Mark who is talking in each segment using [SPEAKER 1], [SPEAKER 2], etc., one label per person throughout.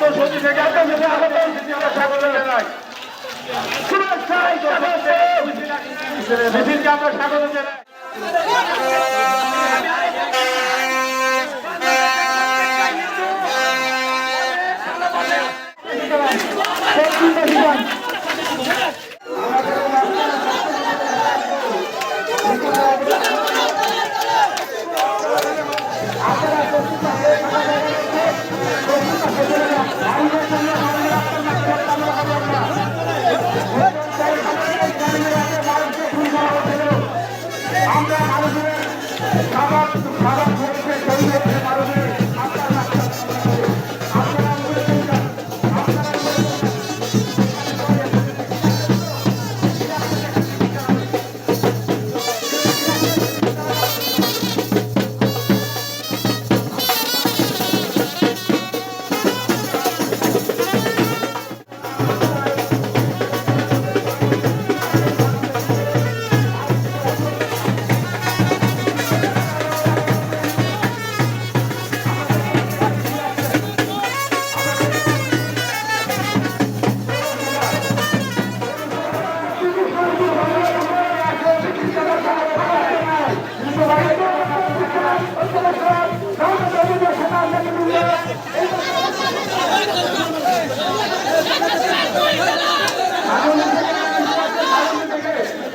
[SPEAKER 1] শক্তি থেকে স্বাগত জানাই শুভেচ্ছায় মিছিলকে আমরা স্বাগত জানাই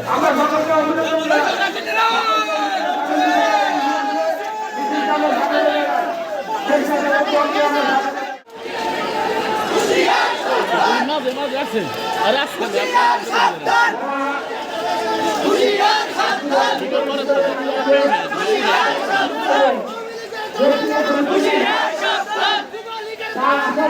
[SPEAKER 1] আমরা সকলকে অভিনন্দন জানাই
[SPEAKER 2] মাঝে মাঝে আসেন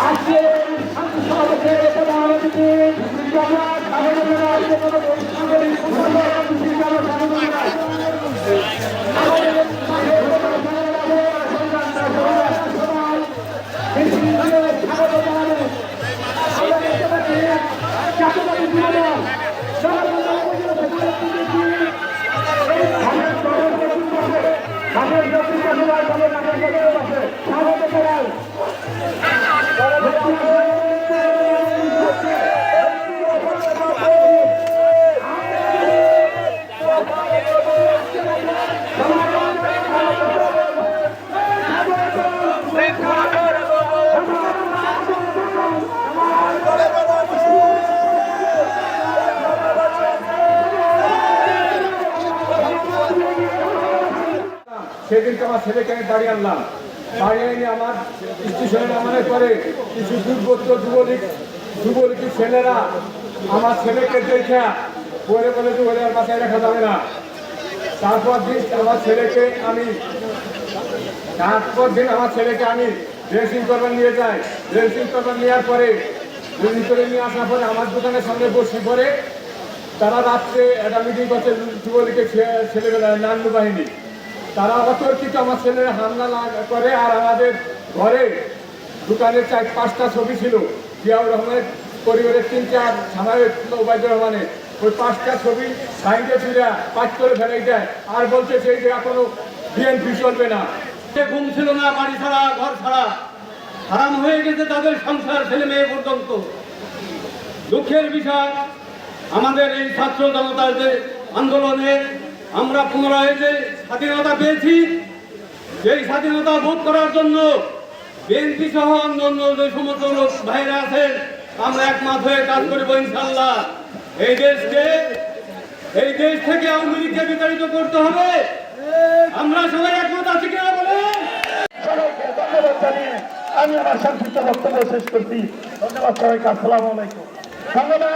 [SPEAKER 1] আজকে শান্তি সমাবেশের প্রধান অতিথি জগন্নাথ স্বাগত সেদিনকে আমার ছেলেকে আমি দাঁড়িয়ে আনলাম। দাঁড়িয়ে এনে আমার স্টেশনে নামানোর পরে কিছু দুর্গত যুবলীগ যুবলীগের ছেলেরা আমার ছেলেকে দেখে বলে বলে যে ওরে আর মাথায় রাখা যাবে না। তারপর দিন আমার ছেলেকে আমি তারপর দিন আমার ছেলেকে আমি ড্রেসিং করবার নিয়ে যাই। ড্রেসিং করবার নেওয়ার পরে ড্রেসিং করে নিয়ে আসার পরে আমার দোকানের সামনে বসে পরে তারা রাত্রে একটা মিটিং করছে যুবলীগের ছেলেবেলা নান্নু বাহিনী। তারা অতর্কিত আমার ছেলেরা হামলা করে আর আমাদের ঘরে দোকানের চার পাঁচটা ছবি ছিল। জিয়াউর রহমানের পরিবারের তিন চার সামায়ের ওবায়দুর রহমানের। ওই পাঁচটা ছবি সাইডে ফিরে পাঁচ করে ফেলে দেয়। আর বলছে সেই জায়গা কোনো বিএনপি চলবে না।
[SPEAKER 3] সে ঘুম ছিল না, বাড়ি ছাড়া, ঘর ছাড়া, হারাম হয়ে গেছে তাদের সংসার ছেলে মেয়ে পর্যন্ত। দুঃখের বিষয়, আমাদের এই ছাত্র জনতার যে আন্দোলনে আমরা পুনরায় যে স্বাধীনতা পেয়েছি সেই স্বাধীনতা ভোগ করার জন্য বিএনপি সহ অন্যান্য যে সমস্ত লোক ভাইরা আছেন, আমরা একমত হয়ে কাজ করব ইনশাল্লাহ এই দেশকে, এই দেশ থেকে আওয়ামী লীগকে বিতাড়িত করতে হবে। আমরা সবাই একমত আছি কিনা
[SPEAKER 1] বলে আমি
[SPEAKER 4] আমার সংক্ষিপ্ত বক্তব্য শেষ করছি। ধন্যবাদ সবাইকে, আসসালামু আলাইকুম। ধন্যবাদ।